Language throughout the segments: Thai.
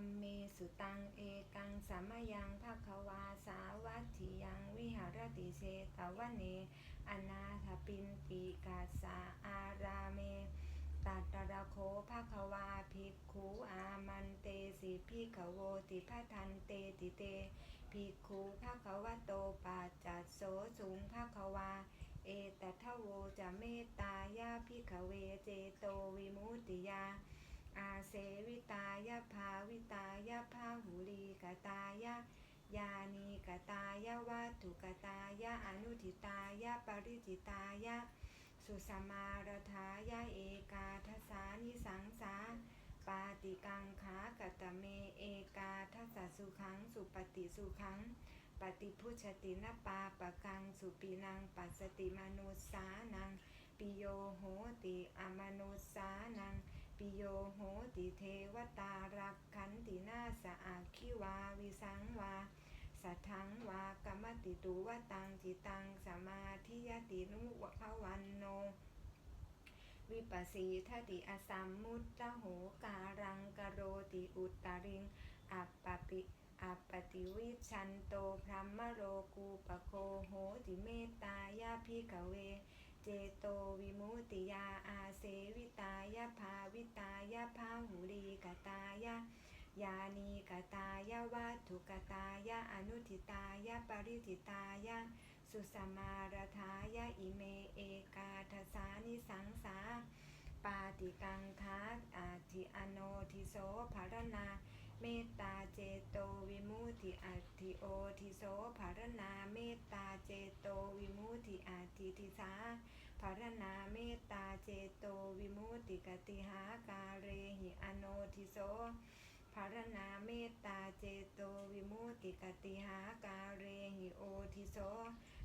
มเมสุตังเอกังสัมมยังภะควาสาวัตถิยังวิหารติเชตวันเนอนาถปินปีกาสาอาราเมตัตระโคภะควาภิกขุอามันเตสิภิกขโวติพทันเตติเตภิกขุภะควะโตปัจจัสโสสุงภะควา เอตทะโวจะเมตตายาภิกขเวเจโตวิมุตติยา อาเสวิตายาภาวิตายาภาหุลีกตายะยานีกตายะวัตถุกตายะอนุทิตายะปริจิตายะสุสมารถายะเอกาทสานิสังสาปาติกังขากตเมเอกาทัสสะสุขังสุปฏิสุขัง ปฏิพุชตินปาปะกังสุปีนังปัสติมนุสานัง ปิโยโหติอมนุสสานัง ปิโยโหติเทวตารักขันตินาสะอาคิวาวิสังวาสัทธังวากรรมติตุวตังจิตังสมาธิยตินุวะภวันโน วิปัสสีทติอสัมมุตตะโหการังกโรติอุตตริง อัปปปิอัปปติวิชันโตพรหมโรกูปโคโหติเมตตายาพิกเว เจโตวิมุติยาอาเสวิตายาภาวิตายาภาหุรีกตายายานีกตายะวัตถุกตายะอนุทิตายะปริจิตายะสุสมารถายะอิเมเอกาทสานิสังสาปาติกังคะอาทิอโนทิโสภารณา เมตตาเจโตวิมุติอัตติโอทิโสภารณาเมตตาเจโตวิมุติอัตติทิสาภารณาเมตตาเจโตวิมุติกติหาการเรหิอโนทิโสภารณาเมตตาเจโตวิมุติกติหาการเรหิโอทิโส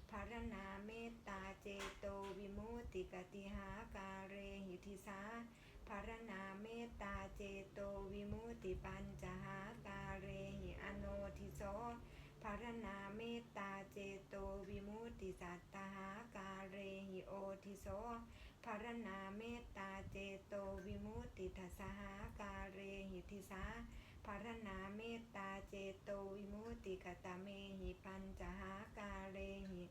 ภารณาเมตตาเจโตวิมุตติกติหาการเรหิทิสา ภารณาเมตตาเจโตวิมุตติปัญจหากาเรหิอโนทิโสภารณาเมตตาเจโตวิมุตติสัตตหาการเรหิโอทิโสภารณาเมตตาเจโตวิมุตติทัสหาการเรหิทิสาภารณาเมตตาเจโตวิมุตติกตเมหิปัญจหาการเรหิ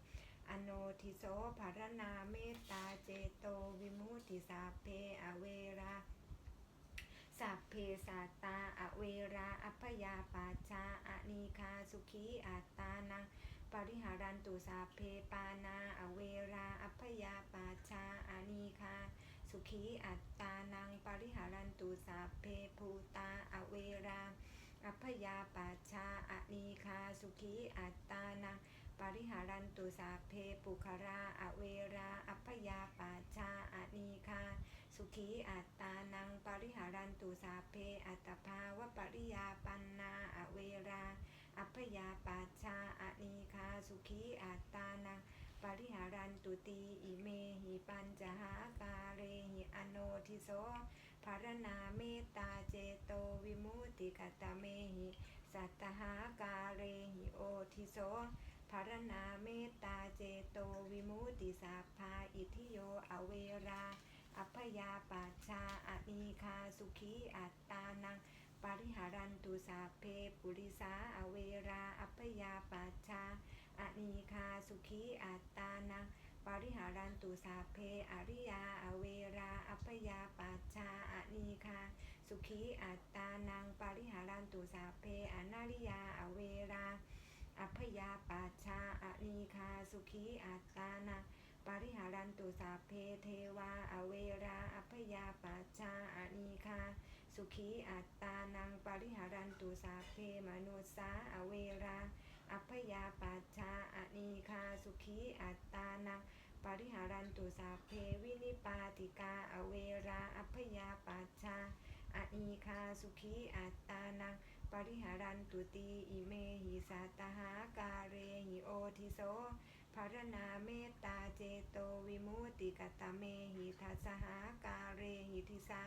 อโนทิโสภารณาเมตตาเจโตวิมุตติสัพเพอเวราสัพเพสัตตาอเวราอัพยาปัจจาอนีคาสุขีอัตตานังปริหารันตุสัพเพปานาอเวราอัพยาปัจจาอนีคาสุขีอัตตานังปริหารันตุสัพเพภูตาอเวราอัพยาปัจจาอนีคาสุขีอัตตานัง ปริหารันตุสัพเพปุคาราอเวรา อัพยาปัจจาอนีคา สุขีอัตตานัง ปริหารันตุสัพเพ อัตตภาวปริยาปันนาอเวรา อัพยาปัจจาอนีคา สุขีอัตตานัง ปริหารันตุตีอิเมหิปัญจหาการเรหิอโนทิโสภารณาเมตตาเจโตวิมุตติกตเมหิ สัตตหาการเรหิโอทิโส ภารณาเมตตาเจโตวิมุตติสัพพาอิทิโยอเวรา อัพยาปัจชาอานีคาสุขีอัตตานัง ปริหารันตุสัพเพปุริสาอเวรา อัพยาปัจชาอานีคาสุขีอัตตานัง ปริหารันตุสัพเพอริยาอเวรา อัพยาปัจชาอานีคาสุขีอัตตานัง ปริหารันตุสัพเพอนาริยาอเวรา อัพยาปัจชาอนีคาสุขีอัตตานังปริหารันตุสัพเพเทวาอเวราอัพยาปัจชาอนีคาสุขีอัตตานังปาริหารันตุสัพเพมนุสาอเวราอัพยาปัจชาอนีคาสุขีอัตตานังปาริหารันตุสัพเพวินิปาติกาอเวราอัพยาปัจชาอนีคาสุขีอัตตานัง ปริหารันตุตีอิเมหิสัตหาการเรหิโอทิโสภารณาเมตตาเจโตวิมุตติกตเมหิทัสหาการเรหิทิสา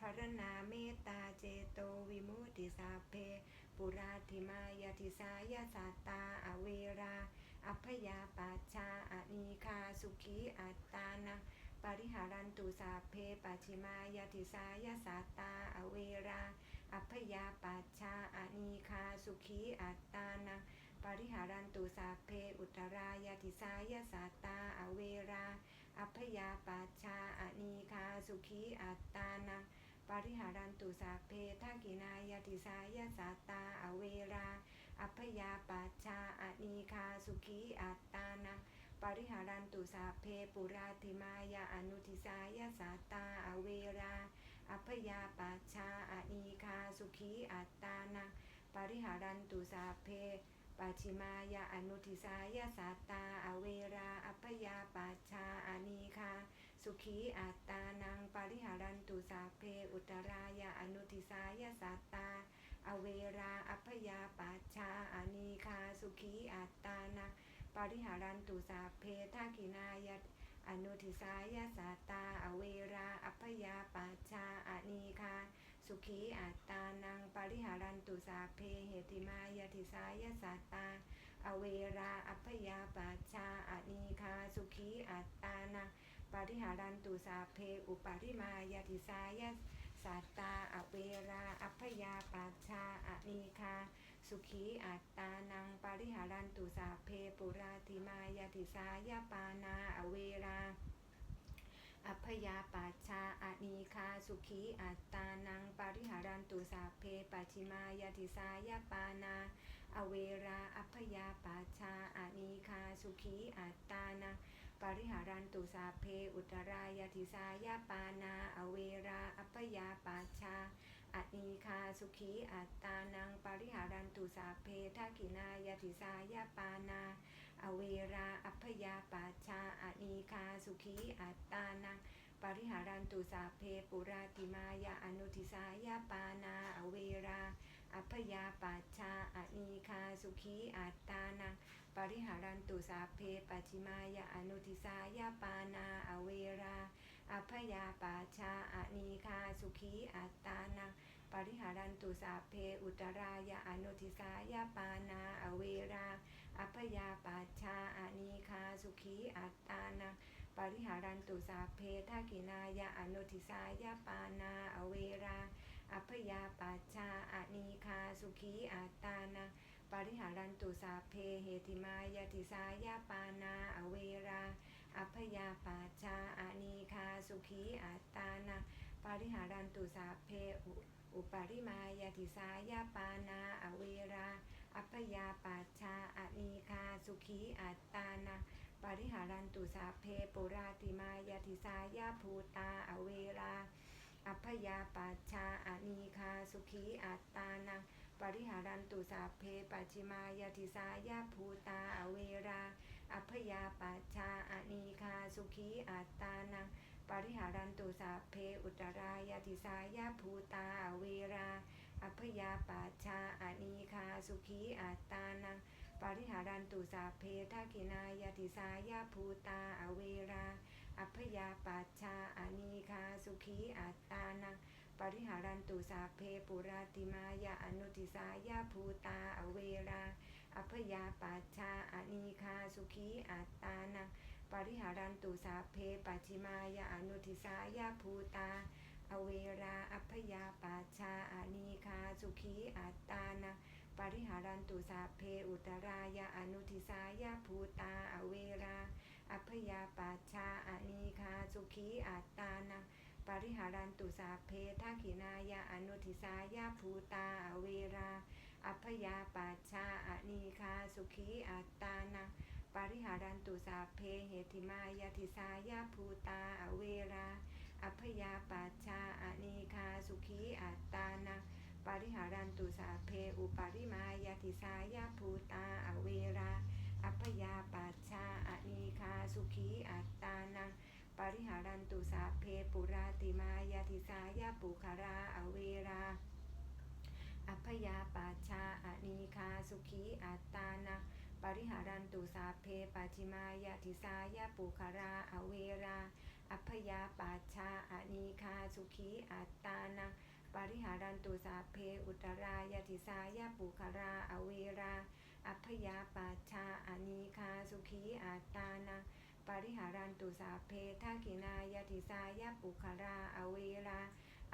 ภารณาเมตตาเจโตวิมุตติสัพเพ ปุราธิมายาทิสายาสัตตาอเวรา อัพยาปัจชาอนีคาสุขีอัตตานังปริหารันตุสัพเพปัจฉิมายาทิสายาสัตตาอเวรา อัพยาปัชชาอานีคาสุขีอัตตานังปริหารันตุสัพเพอุตรายาติสายาสัตาอเวรา อัพยาปัชชาอานีคาสุขีอัตตานังปริหารันตุสัพเพทักินายาติสายาสัตาอเวรา อัพยาปัชชาอานีคาสุขีอัตตานังปริหารันตุสัพเพปุราติมายาอนุทิสายาสัตตาอเวรา อัพยาปชาอานีคาสุขีอัตตานังปริหารันตุสัพเพปัจฉิมายาอนุทิสายาสัตตาอเวราอัพยาปัชชาอานีคาสุขีอัตตานังปริหารันตุสัพเพอุตรายาอนุทิสายาสัตตาอเวราอัพยาปัชชาอานีคาสุขีอัตตานังปริหารันตุสัพเพทักินายต อนุทิสายาสัตา อเวราอัพยาปัชชาอานีคา สุขีอัตตานังปริหารันตุสัพเพเหติมายาติสายาสัตา อเวราอัพยาปัชชาอานีคา สุขีอัตตานังปริหารันตุสัพเพอุปาริมายาติสายาสัตตา อเวราอัพยาปัชชาอานีคา สุขีอัตตานังปาริหารันตุสาเพปุราติมายาติสายาปานาอเวราอัพยาปัชชาอานีคาสุขีอัตตานังปาริหารันตุสาเพปัจิมายาติสายาปานา อเวราอัพยาปัชชาอานีคาสุขีอัตตานังปริหารันตุสาเพอุตรายาติสายาปานา อเวราอัพยาปัชชา อนีคาสุขีอัตตานังปริหารันตุสาเพทักขินายาติสายาปานา อเวราอัพยาปัชชาอนีคาสุขีอัตตานังปริหารันตุสาเพปุราติมายาอนุทิสายาปานา อเวราอัพยาปัชชาอนีคาสุขีอัตตานังปริหารันตุสาเพปัจิมายาอนุทิสายาปานา อเวรา อัพยาปัชาอนีคาสุขีอัตตานังปริหารันตุสาเพอุตรายาอนุทิสายาปานาอเวราอัพยาปัชาอนีคาสุขีอัตตานังปริหารันตุสาเพทักขินายาอนุทิสายาปานาอเวราอัพยาปัชาอนีคาสุขีอัตตานังปริหารันตุสาเพเหติมายาติสายาปานาอเวรา อัพยาปัชาอนีคาสุขีอัตานังปริหารันตุสาเพอุอุปาริมายาติสายาปานาอเวรา อัพยาปัชชาอนีคาสุขีอัตตานังปริหารันตุสาเพปุราติมายาติสายาภูตาอเวรา อัพยาปัชชาอนีคาสุขีอัตตานังปริหารันตุสาเพปัจิมายาติสายาภูตาอเวรา อัพยาปชาอานีคาสุขีอัตตานังปริหารันตุสาเพอุตรายาติสายาภูตาอเวรา อัพยาปชาอานีคาสุขีอัตตานังปริหารันตุสาเพทักินายาติสายาภูตาอเวรา อัพยาปัชาอานีคาสุขีอัตตานังปริหารันตุสาเพปุราติมายาอนุติสายาภูตาอเวรา อัพยาปัชชาอานีคาสุขีอัตตานังปริหารันตุสาเพปัจิมายาอนุทิสายาภูตา อเวราอัพยาปัชชาอานีคาสุขีอัตตานังปริหารันตุสาเพอุตรายาอนุทิสายาภูตา อเวราอัพยาปัชชาอานีคาสุขีอัตตานังปริหารันตุสาเพทักขินายาอนุทิสายาภูตา อเวรา อัพยาปัชชาอนีคาสุขีอัตตานังปริหารันตุสาเพเหติมายาติสายาภูตาอเวราอัพยาปัชชาอนีคาสุขีอัตตานังปริหารันตุสาเพอุปาริมายาติสายาภูตาอเวราอัพยาปัชชาอนีคาสุขีอัตตานังปริหารันตุสาเพปุราติมายาติสายาปุคาราอเวรา อัพยาปัชาอนีคาสุขีอัตตานังปริหารันตุสาเพปัจิมายาติสายาปุคาราอเวรา อัพยาปัชาอนีคาสุขีอัตตานังปริหารันตุสาเพอุตรายาติสายาปุคาราอเวรา อัพยาปัชาอนีคาสุขีอัตตานังปริหารันตุสาเพทักขินายาติสายาปุคาราอเวรา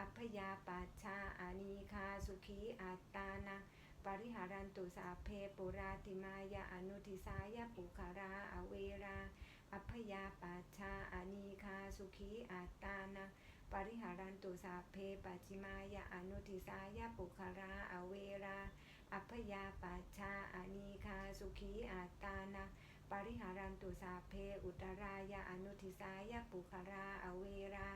อัพยาปัชชาอานีคาสุขีอัตตานังปริหารันตุสาเพปุราติมายาอนุทิสายาปุคาราอเวรา อัพยาปัชชาอานีคาสุขีอัตตานังปริหารันตุสาเพปัจิมายาอนุทิสายาปุคาราอเวรา อัพยาปัชชาอานีคาสุขีอัตตานังปริหารันตุสาเพอุตรายาอนุทิสายาปุคาราอเวรา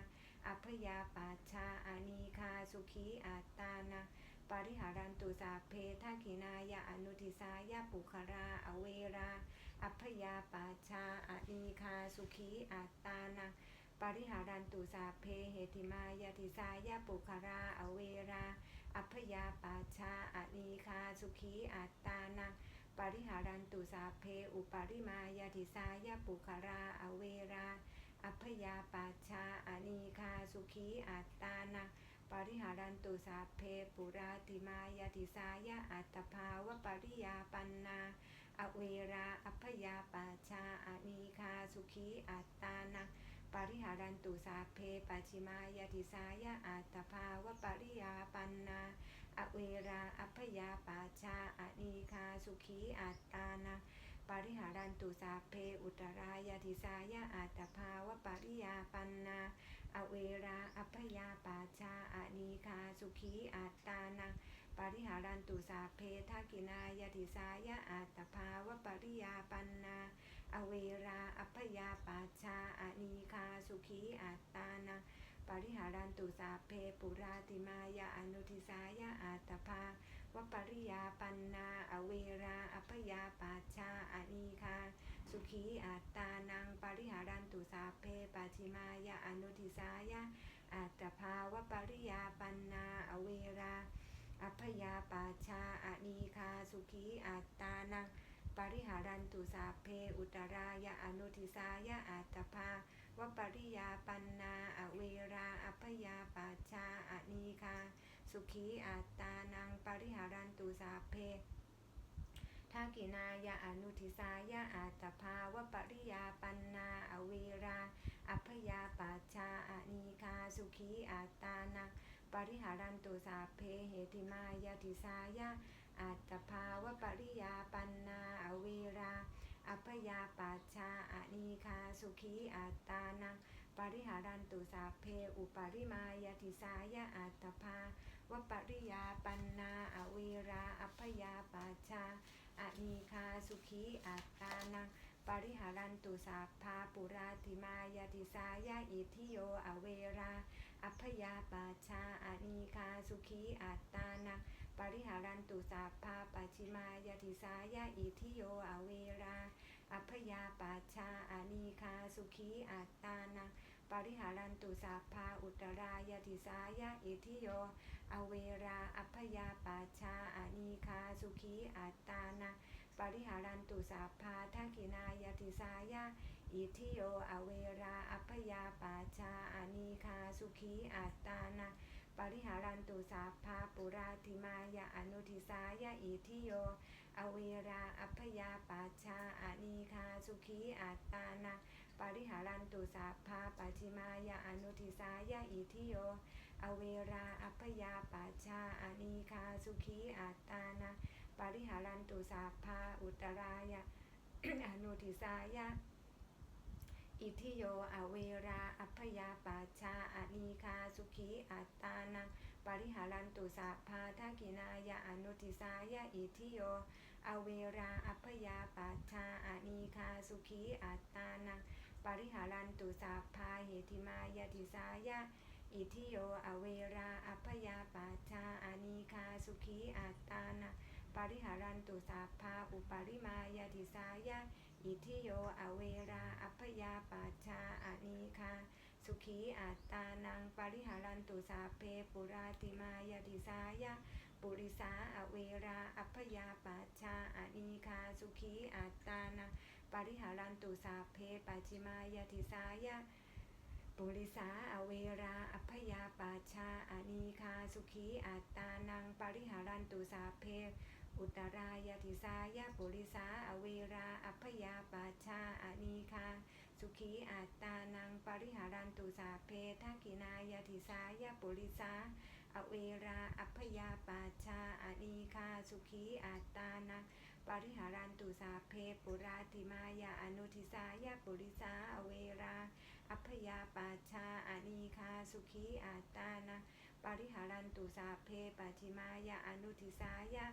อัพยาปัชชาอานีคาสุขีอัตตานังปริหารันตุสาเพทักินายาอนุทิสายาปุคาราอเวรา อัพยาปัชชาอานีคาสุขีอัตตานังปริหารันตุสาเพเหติมายาทิสายาปุคาราอเวรา อัพยาปัชชาอานีคาสุขีอัตตานังปริหารันตุสาเพอุปริมายาทิสายาปุคาราอเวรา อัพยาปัชชาอานีคาสุขีอัตตานังปริหารันตุสาเพปุราติมายาติสายาอัตภาวปริยาปันนาอเวราอัพยาปัชชาอานีคาสุขีอัตตานังปริหารันตุสาเพปัจิมายาติสายาอัตภาวปริยาปันนาอเวราอัพยาปัชชาอานีคาสุขีอัตตานัง ปริหารันตุสาเพอุตรายาติสายาอัตภาวปริยาปันนา อเวราอัพยาปัชาอานีคาสุขีอัตตานังปริหารันตุสาเพทักกินายติสายะอัตภาวปริยาปันนา อเวราอัพยาปัชาอานีคาสุขีอัตตานังปริหารันตุสาเพปุราติมายาอนุทิสายะอัตภา วปริยาปันนาอเวราอัพยาปัชาอานีคาสุขีอัตตานังปริหารันตุสาเพปัจิมายาอนุทิสายะอัตภาวปริยาปันนาอเวราอัพยาปัชาอานีคาสุขีอัตตานังปริหารันตุสาเพอุตรายาอนุทิสายะอัตภาวปริยาปันนาอเวราอัพยาปัชชาอานีคา สุขีอัตตานังปริหารันตุสาเพทักกินายาอนุทิสายาอัตภาวปริยาปันนาอเวราอัพยาปัชาอานีคาสุขีอัตตานังปริหารันตุสาเพเหติมายาติสายาอัตภาวปริยาปันนาอเวราอัพยาปัชาอานีคาสุขีอัตตานังปริหารันตุสาเพอุปริมายาติสายาอัตภา วปริยาปันนาอเวราอัพยาปัชาอานีคาสุขีอัตตานังปริหารันตุสาภาปุราติมายาติสายาอิทิโยอเวรา อัพยาปัชาอานีคาสุขีอัตตานังปริหารันตุสาภาปชิมายาติสายาอิทิโยอเวรา อัพยาปัชาอานีคาสุขีอัตตานังปริหารันตุสาภาอุตรายาติสายาอิทิโย อเวราอัพยาปัชาอานีคาสุขีอัตตานังปริหารันตุสาภาทักินายาติสายาอิทิโยอเวราอัพยาปัชาอานีคาสุขีอัตตานังปริหารันตุสาภาปุราติมายาอนุทิสายาอิทิโยอเวราอัพยาปัชาอานีคาสุขีอัตตานังปริหารันตุสาภาปัจิมายาอนุทิสายาอิทิโย อเวราอัพยาปัชาอานีคาสุขีอัตตานังปริหารันตุสาภาอุตรายะอนุทิสายะอิทิโยอเวราอัพยาปัชาอานีคาสุขีอัตตานังปริหารันตุสาภาทักกินายาอนุทิสายะอิทิโยอเวราอัพยาปัชาอานีคาสุขีอัตตานังปริหารันตุสาภาเหติมายาติสายะ อิทิโยอเวราอัพยาปัชาอานีคาสุขีอัตตานังปริหารันตุสาภาอุปริมายาติสายะอิทิโยอเวราอัพยาปัชาอานีคาสุขีอัตตานังปริหารันตุสาเพปุราติมายาติสายะปุริสาอเวราอัพยาปัชาอานีคาสุขีอัตตานังปริหารันตุสาเพปัจิมายาติสายะ ปุริสาอเวราอัพยาปัชชาอานีคาสุขีอัตตานังปริหารันตุสาเพ อุตรายาติสายะปุริสาอเวราอัพยาปัชชาอานีคาสุขีอัตตานังปริหารันตุสาเพทักินายาติสายาปุริสาอเวราอัพยาปาชาอานีคาสุขีอัตตานังปริหารันตุสาเพปุราติมายาอนุทิสายาปุริสาอเวรา อัพยาปาชาอานีคาสุขีอัตานังปริหารันตุสาเพปัจิมายาอนุทิสายา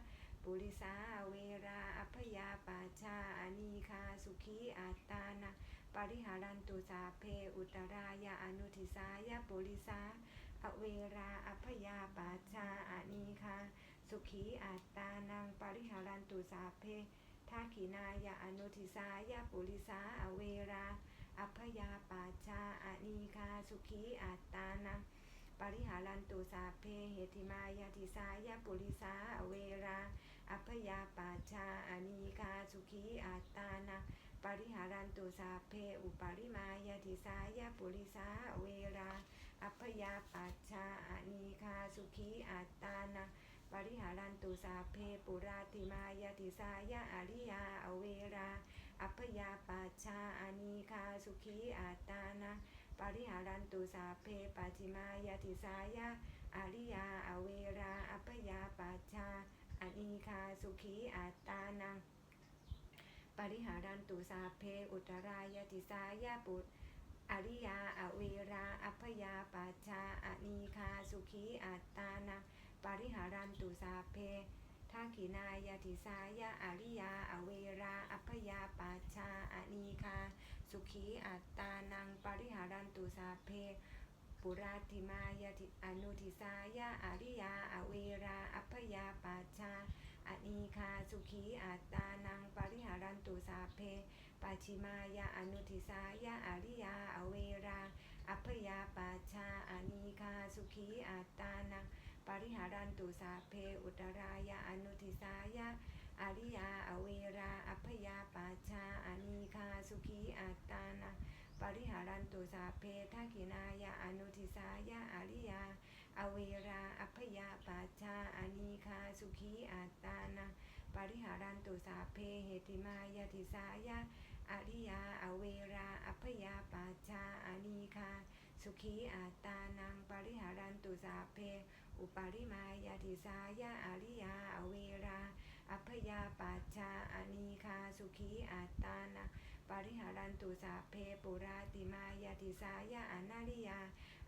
ปุริสาอเวราอัพยาปาชาอานีคาสุขีอัตานังปริหารันตุสาเพอุตรายาอนุทิสายาปุริสาอเวราอัพยาปาชาอานีคาสุขีอัตานังปริหารันตุสาเพทักขินายาอนุทิสายาปุริสาอเวรา อัพยาปาชาอานีคาสุขีอัตตานังปริหารันตุสาเพเหติมายาทิสายาปุริสาเวราอัพยาปาชาอานีคาสุขีอัตตานังปริหารันตุสาเพอุปาริมายาติสายาปุริสาเวราอัพยาปัชาอานีคาสุขีอัตตานาปริหารันตุสาเพปุราติมายาติสายาอริยาเวรา อัพยาปัจชาอานีคาสุขีอัตตานาปริหารันตุสาเพปัจิมายาติสายาอาริยาอเวราอัพยาปัจชาอานีคาสุขีอัตตานังปริหารันตุสาเพอุตรายติสายาปุตอริยาอเวราอัพยาปัจชาอานีคาสุขีอัตตานาปริหารันตุสาเพ ทักขินายติสายาอาริยา อเวราอัพยาปัจชาอานีคา สุขีอัตตานังปริหารันตุสาเพปุราติมายาติอนุทิสายาอาริยา อเวรา อัพยาปัจชาอานีคา สุขีอัตตานังปริหารันตุสาเพปัจฉิมายาอนุทิสายาอาริยา อเวรา อัพยาปัจชาอานีคา สุขีอัตตานัง ปริหารันตุสาเพอุตรายาอนุทิสายาอริยาอเวราอัพยาปัจชาอานีคาสุขีอัตตานังปริหารันตุสาเพทักินายาอนุทิสายาอริยาอเวราอัพยาปัจชาอานีคาสุขีอัตตานาปริหารันตุสาเพเหติมายาติสายาอริยาอเวราอัพยาปัจชาอานีคาสุขีอัตตานังปริหารันตุสาเพ อุปาริมายาติสายาอริยาอเวรา อัพยาปัจชาอานีคาสุขีอัตตานาปริหารันตุสาเพปุราติมายาติสายาอนาริยา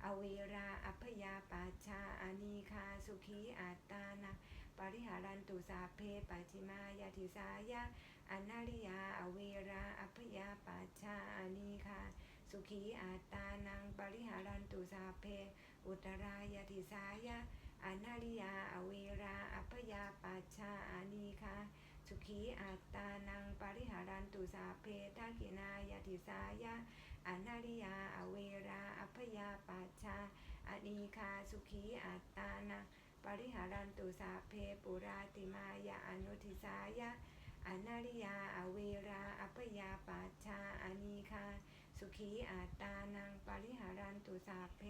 อเวรา อัพยาปัจชาอานีคาสุขีอัตตานาปริหารันตุสาเพปัจิมายาติสายาอนาริยา อเวรา อัพยาปัจชาอานีคาสุขีอัตตานังปริหารันตุสาเพ อุตรายาติสายาอนาริยา อเวรา อัพยาปัจชาอานีคาสุขีอัตตานังปริหารันตุสาเพทักินายาติสายาอนาริยา อเวรา อัพยาปัจชาอานีคาสุขีอัตตานาปริหารันตุสาเพปุราติมายาอนุทิสายาอนาริยาอเวราอัพยาปัจชาอานีคาสุขีอัตตานังปริหารันตุสาเพ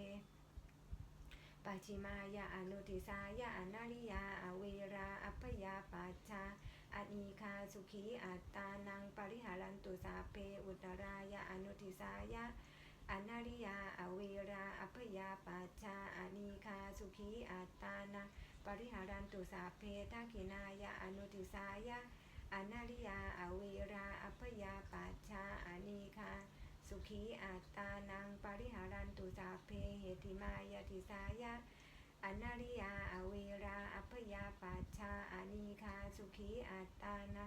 ปัจิมายาอนุทิสายาอนาริยาอเวราอัพยาปัจชาอนีคาสุขีอัตตานังปริหารันตุสาเพอุตรายาอนุทิสายาอนาริยาอเวราอัพยาปัจชาอนีคาสุขีอัตตานังปริหารันตุสาเพทักินายาอนุทิสายาอนาริยาอเวราอัพยาปัจชาอนีคา สุขีอัตตานังปริหารันตุสาเพเหติมายาติสายาอนาริยาอเวราอัพยาปัจชาอานีคาสุขีอัตตานะ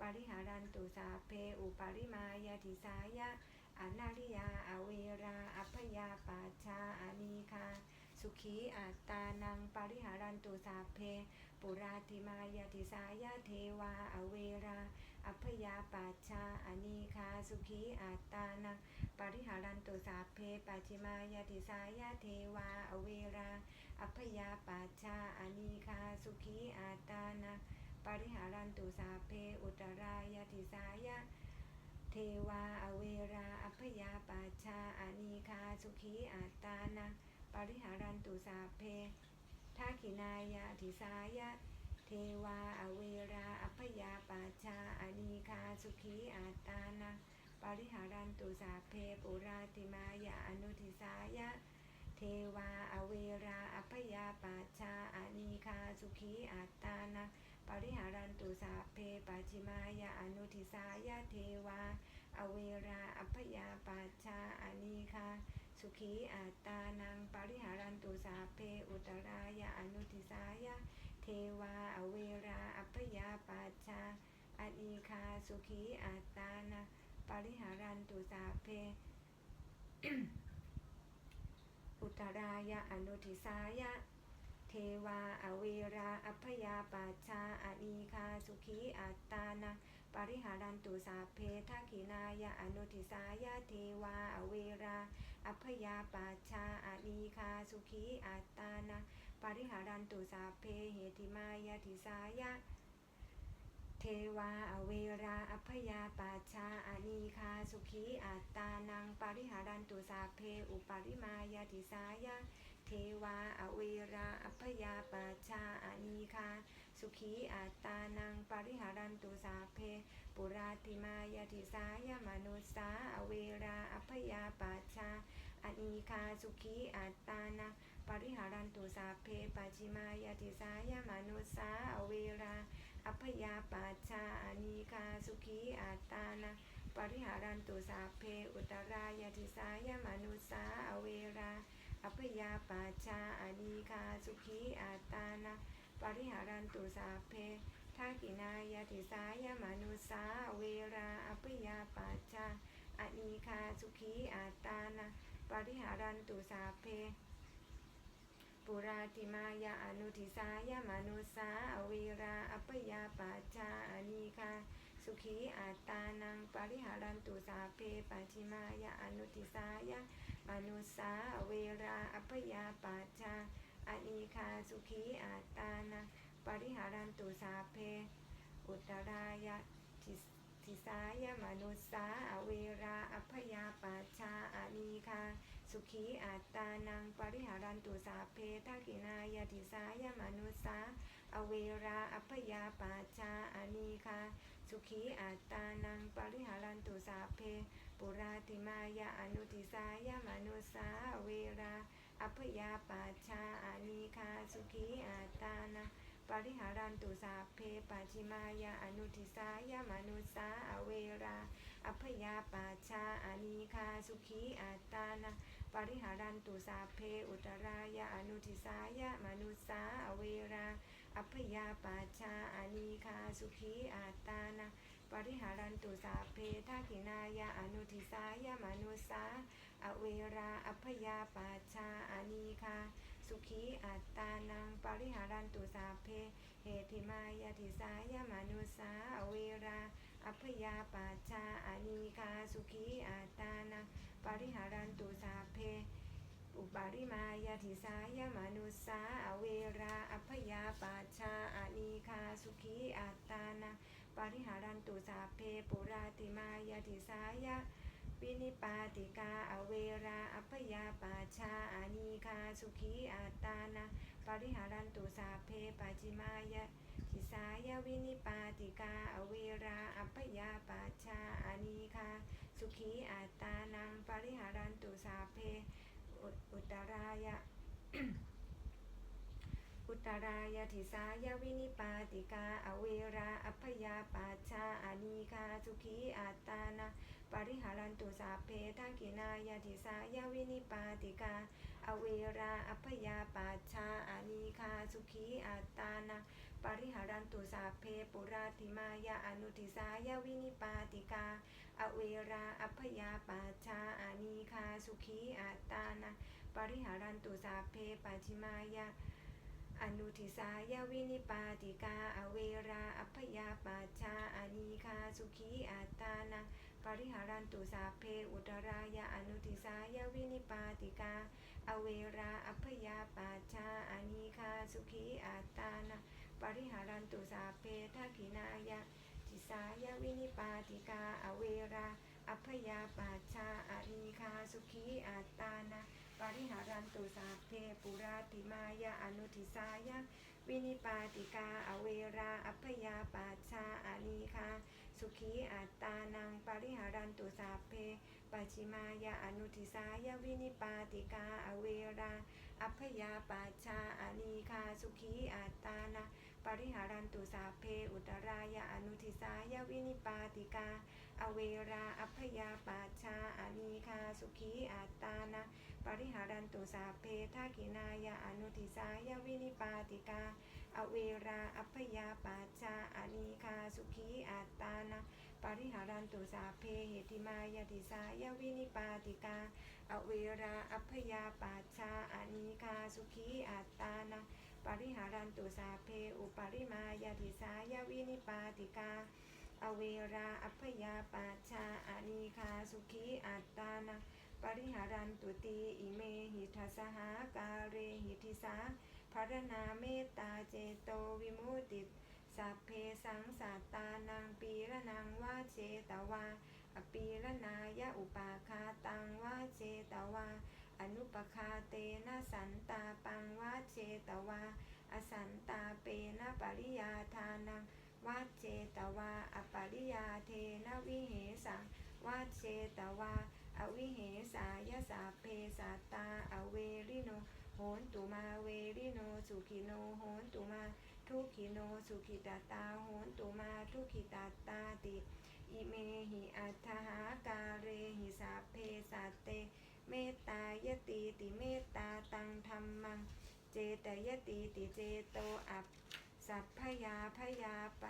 ปริหารันตุสาเพอุปาริมายาติสายะอนาริยาอเวราอัพยาปัจชาอานีคาสุขีอัตตานังปริหารันตุสาเพ ปุราติมายาติสายะเทวาอเวรา อัพยาปัชาอานีคาสุขีอัตตานังปริหารันตุสาเพปัจฉิมายติสายะเทวาอเวรา อัพยาปัชาอานีคาสุขีอาตานาปริหารันตุสาเพอุตรายติสายะเทวาอเวราอัพยาปัชาอานีคาสุขีอาตานาปริหารันตุสาเพทักขินายาติสายะ วาอเวราอัพยาปัจชาอานีคาสุขีอาตานาปริหารันตุสาเพปุราติมายาอนุทิสายะ เทวาอเวราอัพยาปัชาอานีคาสุขีอัตานะปริหารันตุสาเพปัจิมายาอนุทิสายะเทวาอเวราอัพยาปัชาอานีคาสุขีอัตตานังปริหารันตุสาเพอุตรายาอนุทิสายะ เทวาอเวราอัพยาปัชาอานีคาสุขีอัตานะปริหารันตุสาเพ อุตรายะอนุทิสายะ เทวาอเวราอัพยาปัชาอานีคาสุขีอัตตานะปริหารันตุสาเพทักขินายะอนุทิสายะเทวาอเวรา อัพยาปัชชาอานีคาสุขีอัตตานะ ปาริหารันตุสาเพเหติมายะทิสายะ เทวาอเวราอัพยาปัชาอานีคาสุขีอัตตานังปาริหารันตุสาเพอุปาริมายาติสายะ เทวาอเวราอัพยาปัชาอานีคาสุขีอัตตานังปาริหารันตุสาเพ ปุราติมายาติสายะมนุสาอเวราอัพยาปัชชาอานีคาสุขีอัตตานัง ปริหารันตุสาเพปัจิมายาติสายะมนุสาอเวรา อัพยาปัชาอนีคาสุขีอัตตานะปริหารันตุสาเพอุตรายาติสายมนุสาอเวรา อัพยาปัชาอนีคาสุขีอัตตานะปริหารันตุสาเพทักขินายาติสายมนุสาอเวรา อัพยาปัชาอนีคาสุขีอัตตานะปริหารันตุสาเพ ปุราติมายาอนุทิสายมนุสาอเวราอัปยาปัจจาอานีคาสุขีอัตตานังปริหารันตุสาเพปัจิมายาอนุทิสายมนุสาอเวราอัปยาปัจจาอานีคาสุขีอัตตานังปริหารันตุสาเพ อุตรายะทิทิสายมนุสาอเวราอัพยาปัชชาอานีคา สุขีอัตตานังปริหารันตุสาเพทักขินายติสายมนุสาอเวราอัพยาปัชาอานีคาสุขีอัตตานังปริหารันตุสาเพ ปุราติมายาอนุติสายมนุสาอเวราอัพยาปัชาอานีคาสุขีอัตตานังปริหารันตุสาเพปัจจิมายาอนุทิสายมนุสาอเวรา อัพยาปัชชาอานีคาสุขีอัตตานะ ปริหารันตุสาเพ อุตรายาอนุทิสายะมนุสาอเวรา อัพยาปัชาอานีคาสุขีอัตานะปริหารันตุสาเพทักขินายาอนุทิสายมนุสาอเวราอัพยาปัชาอานีคาสุขีอัตตานังปริหารันตุสาเพเหติมายาติสายมนุสาอเว พยาปัชชาอานีคาสุขีอัตานังปริหารันตุสาเพ อุปาริมายาติสายมนุสาอเวราอัพยาปัชชาอานีคาสุขีอัตานังปริหารันตุสาเพปุราติมายาติสายะวินิปาติกาอเวราอัพยาปัชาอานีคาสุขีอัตานะ ปริหารันตุสาเพปัจจิมายะ ทิสายาวินิปาติกา อเวราอัพยาปัชาอานีคา สุขีอัตานังปริหารันตุสาเพ อุอุตรายะอุตรายาทิสายาวินิปาติกา อเวราอัพยาปัชชาอานีคาสุขีอัตานะปริหารันตุสาเพทักินายาติสายาวินิปาติกา อเวราอัพยาปัชชาอานีคาสุขีอัตตานะ ปริหารันตุสาเพปุราติมายาอนุติสายาวินิปาติกา อเวราอัพยาปัชาอานีคาสุขีอัตตานะปริหารันตุสาเพปัจิมายาอนุทิสายาวินิปาติกา อเวราอัพยาปัชาอานีคาสุขีอัตตานะปริหารันตุสาเพอุตรายาอนุทิสายาวินิปาติกา อเวราอัพยาปัชชาอานีคาสุขีอัตตานะ ปริหารันตุสาเพทักขินายะทิสายวินิปาติกาอเวราอัพยาปัชชาอานีคาสุขีอัตตานะปริหารันตุสาเพปุราติมายาอนุทิสายาวินิปาติกาอเวราอัพยาปัชชาอานีคาสุขีอัตตานังปริหารันตุสาเพปัจิมายาอนุทิสายวินิปาติกาอเวราอัพยาปัชชาอานีคาสุขีอัตตานา ปริหารันตุสาเพ อุตรายาอนุทิสายวินิปาติกา อเวราอัพยาปัชาอานีคาสุขีอัตตานาปริหารันตุสาเพทักขินายาอนุทิสายวินิปาติกา อเวราอัพยาปัชาอานีคาสุขีอัตตานาปริหารันตุสาเพเหติมายาติสายวินิปาติกา อเวราอัพยาปัชาอานีคาสุขีอัตตานา ปริหารันตุสาเพ อุปริมายาติสายวินิปาติกา อเวราอัพยาปัชาอานีคาสุขีอัตตานาปริหารันตุตีอิเมหิทัสหากาเรหิทิสาภารณาเมตตาเจโตวิมุตติสัพเพสังสัตตานังปีระนังวาเจตวาอปีระนายะอุปาคาตังวาเจตวา อนุปคาเตนะสันตาปังวาเจตวา อสันตาเปนะปริยาทานังวาเจตวา อปริยาเทนะวิเหสังวาเจตวา อวิเหสายสาเพสัตา อเวริโน โหนตุมาเวริโน สุขิโน โหนตุมา ทุกขิโน สุขิตาตา โหนตุมา ทุกขิตาตาติ อิเมหิอัตถหากาเรหิสาเพสัตเต เมตตายติติเมตตาตังธรรมัง เจตยติติเจโตอัปสัพพยาพยาป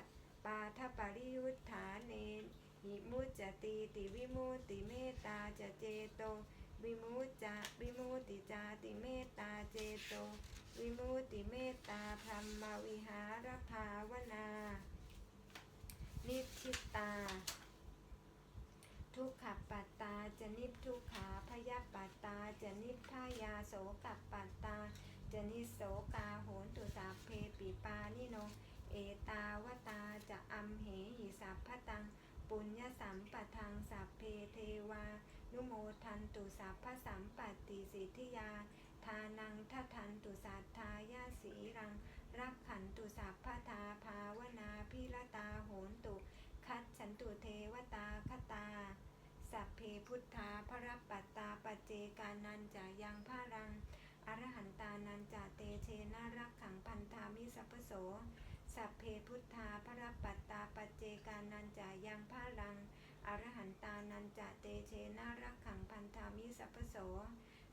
ปาทปริยุทธาเนหิมุจติติวิมุตติเมตตาจะเจโตวิมุตจะวิมุตติจาติเมตตาเจโต วิมุตติเมตตาพรหมวิหารภาวนา นิพชิตา ทุกขปัตตาจะนิพทุกขาพยาปัตตาจะนิพพายาโสกัปปัตตาจะนิโสกาโหนตุสาเพปิปานิโน เอตาวตาจะอัมเหหิสัพพตัง ปุญญสัมปทังสัพเพเทวา นุโมทันตุสัพพสัมปติสิทธิยา ทานังทัทันตุสัทธายาสีรัง รักขันตุสัพพทาภาวนาพิรตาโหนตุ คัดฉันตุเทวตาคตา สัพเพพุทธาพระปัตตาปเจกานันจะยังพารัง อรหันตานันจะเตเชนารักขังพันธามิสัพพโส สัพเพพุทธาพระปัตตาปเจกานันจะยังพารัง อรหันตานันจะเตเชนารักขังพันธามิสัพพโส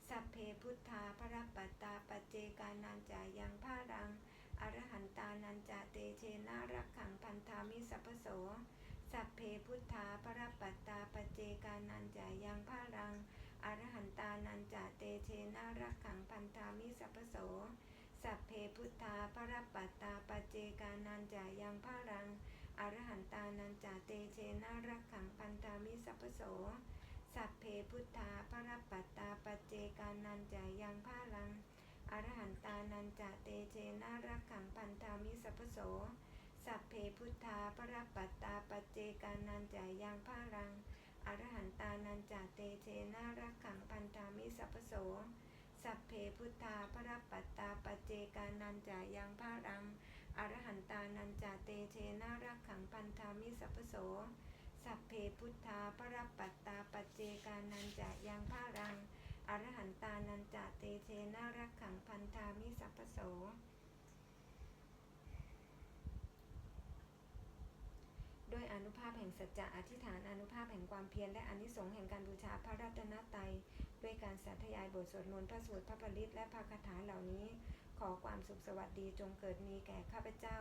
สัพเพพุทธาพระปัตตาปเจกานันจะยังพารัง อรหันตานันจะเตเชนารักขังพันธามิสัพพโส สัพเพพุทธาพระปัตตาปเจกานันจะยังพารังอรหันตานันจะเตเชนารักขังพันธามิสัพพโส สัพเพพุทธาพระปัตตาปเจกานันจะยังพารังอรหันตานันจะเตเชนารักขังพันธามิสัพพโส สัพเพพุทธาพระปัตตาปเจกานันจะยังพารังอรหันตานันจะเตเชนารักขังพันธามิสัพพโส สัพเพพุทธาพรปัตตาปเจกานันจะยังพารัง อรหันตานันจะเตเชนารักขังพันธามิสัพพโสสัพเพพุทธาพระปัตตาปเจกานันจะยังพารัง อรหันตานันจะเตเชนารักขังพันธามิสัพพโสสัพเพพุทธาพระปัตตาปเจกานันจะยังพารัง อรหันตานันจะเตเชนารักขังพันธามิสัพพโส ด้วยอนุภาพแห่งสัจจะอธิษฐานอนุภาพแห่งความเพียรและอนิสงส์แห่งการบูชาพระรัตนตรัยด้วยการสาธยายบทสวดมนต์พระสูตรพระปริตและพระคาถาเหล่านี้ ขอความสุขสวัสดีจงเกิดมีแก่ข้าพเจ้า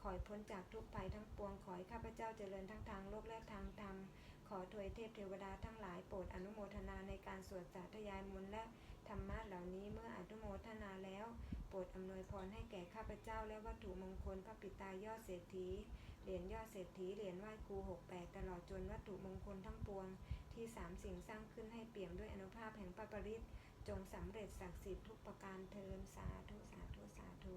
ขอพ้นจากทุกภัยทั้งปวงขอให้ข้าพเจ้าเจริญทั้งทางโลกและทางธรรมขอถวยเทพเทวดาทั้งหลายโปรดอนุโมทนาในการสวดสาธยายมนต์และธรรมะเหล่านี้เมื่ออนุโมทนาแล้ว โปรดอำนวยพรให้แก่ข้าพเจ้าและวัตถุมงคลพระปิตายอดเศรษฐี เหรียญยอดเศรษฐีเหรียญไหว้ครูหกแปดตลอดจนวัตถุมงคลทั้งปวง ที่สามสิ่งสร้างขึ้นให้เปี่ยมด้วยอนุภาพแห่งปปริตจงสำเร็จศักดิ์สิทธิ์ทุกประการเทินสาธุสาธุสาธุ